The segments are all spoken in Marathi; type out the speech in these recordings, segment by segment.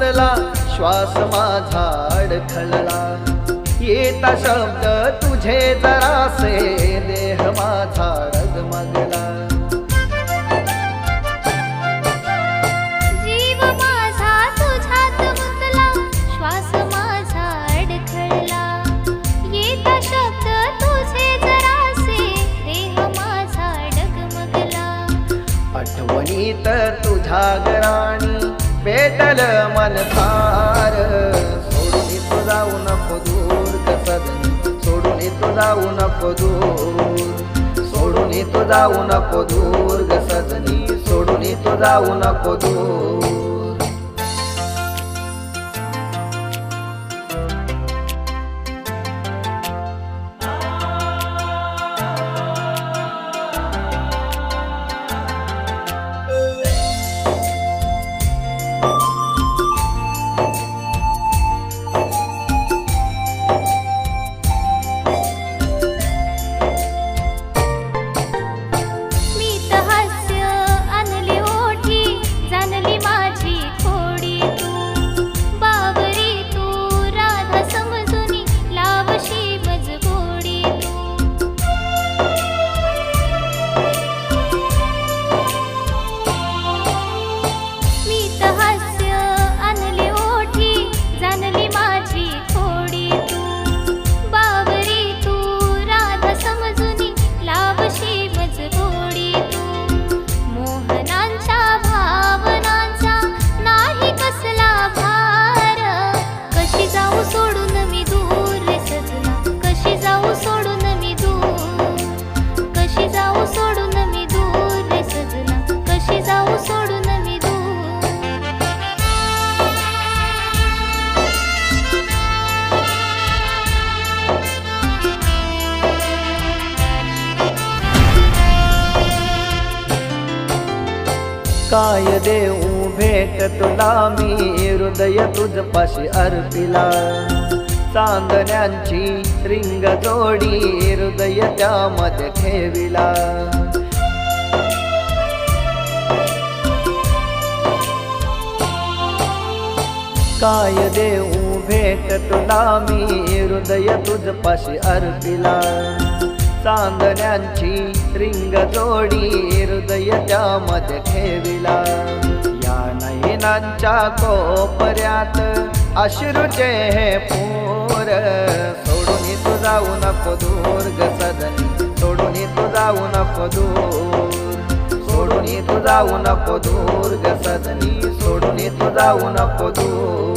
गुंतला श्वास माझा अडखळला येता शब्द तुझे जरासे देह माझा रगमगला. तुझे आठवणीत तुझ्या गराणी पेटल मन फार सोडून तू जाऊ नको दूर कसं सोडून तू जाऊ नको दूर. सोडून तू जाऊ नको दूर कसं सोडून तू जाऊ नको दूर. काय देऊ? भेट तुला मी हृदय तुझपाशी अर्पिला. चांदण्यांची रिंग जोडी हृदय त्यामध्ये ठेविला. काय देऊ? भेट तुला मी हृदय तुझपाशी अर्पिला. चांदण्यांची रिंग जोडी हृदय त्यामध्ये ठेविला. या नयनांच्या कोपऱ्यात अश्रूचे हे पोर. सोडून तू जाऊ नको दूर ग सदनी सोडून तू जाऊ नको दूर. सोडून तू जाऊ नको दूर ग सदनी सोडून तू जाऊ नको दूर.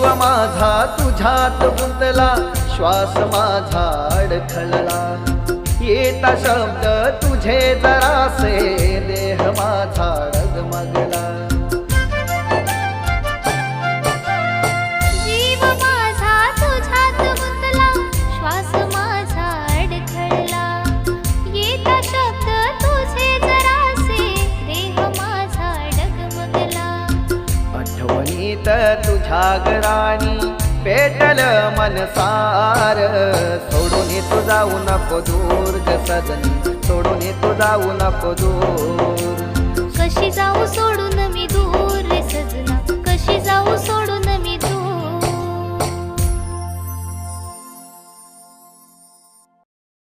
जीव माझा तुझ्यात गुंतला श्वास माझा अडखळला. येता शब्द तुझे जरासे देह माझा रगमगला तुझ्या पेटल मनसार. सोडून तू जाऊ नको दूर ग सोडून तू जाऊ नको दूर.